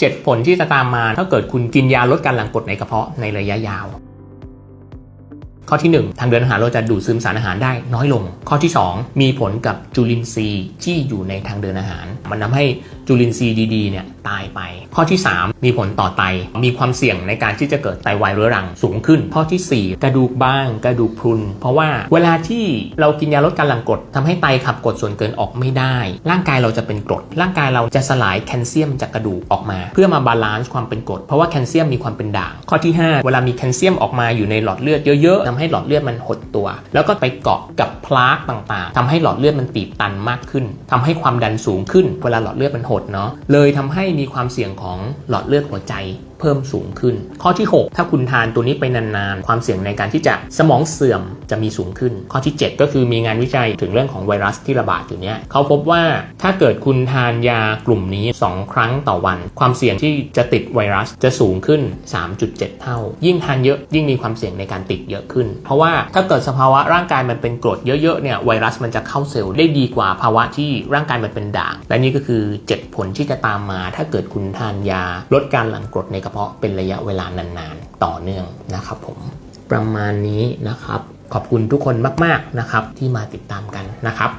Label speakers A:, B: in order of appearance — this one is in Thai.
A: 7 ผลที่จะตามมาถ้าเกิดคุณกินยาลดการหลั่งกรดในกระเพาะในระยะยาว ข้อที่ 1 ทางเดินอาหารเราจะดูดซึมสารอาหารได้น้อยลง ข้อที่ 2 มีผลกับจุลินทรีย์ที่อยู่ในทางเดินอาหาร มันทำให้จุลินทรีย์ดีๆเนี่ยตายไป ข้อที่ 3 มีผลต่อไต มีความเสี่ยงในการที่จะเกิดไตวายเรื้อรังสูงขึ้น ข้อทีสี่4 กระดูกบ้าง กระดูกพรุน เพราะว่าเวลาที่เรากินยาลดการหลั่งกรดทำให้ไตขับกรดส่วนเกินออกไม่ได้ ร่างกายเราจะเป็นกรด ร่างกายเราจะสลายแคลเซียมจากกระดูกออกมา เพื่อมาบาลานซ์ความเป็นกรด เพราะว่าแคลเซียมมีความเป็นด่าง ข้อที่ 5 เวลามีแคลเซียมออกมาอยู่ในหลอดเลือดเยอะๆให้หลอดเลือดมันหดตัว แล้วก็ไปเกาะกับพลาร์กต่างๆทำให้หลอดเลือดมันตีบตันมากขึ้นทำให้ความดันสูงขึ้นเวลาหลอดเลือดมันหดเนาะเลยทำให้มีความเสี่ยงของหลอดเลือดหัวใจเพิ่มสูงขึ้น ข้อที่ 6 ถ้าคุณทานตัวนี้ไปนานๆ ความเสี่ยงในการที่จะสมองเสื่อมจะมีสูงขึ้น ข้อที่ 7 ก็คือมีงานวิจัยถึงเรื่องของไวรัสที่ระบาดอยู่เนี้ยเขาพบว่าถ้าเกิดคุณทานยากลุ่มนี้ 2 ครั้งต่อวัน ความเสี่ยงที่จะติดไวรัสจะสูงขึ้น 3.7 เท่า ยิ่งทานเยอะยิ่งมีความเสี่ยงในการติดเยอะขึ้น เพราะว่าถ้าเกิดสภาวะร่างกายมันเป็นกรดเยอะๆเนี่ยไวรัสมันจะเข้าเซลล์ได้ดีกว่าภาวะที่ร่างกายมันเป็นด่างและนี่ก็คือ 7 ผลที่จะตามมา ถ้าเกิดคุณทานยาลดการหลั่งกรดในกระเพาะเป็นระยะเวลานานๆ ต่อเนื่องนะครับผมประมาณนี้นะครับ ขอบคุณทุกคนมากๆนะครับที่มาติดตามกันนะครับ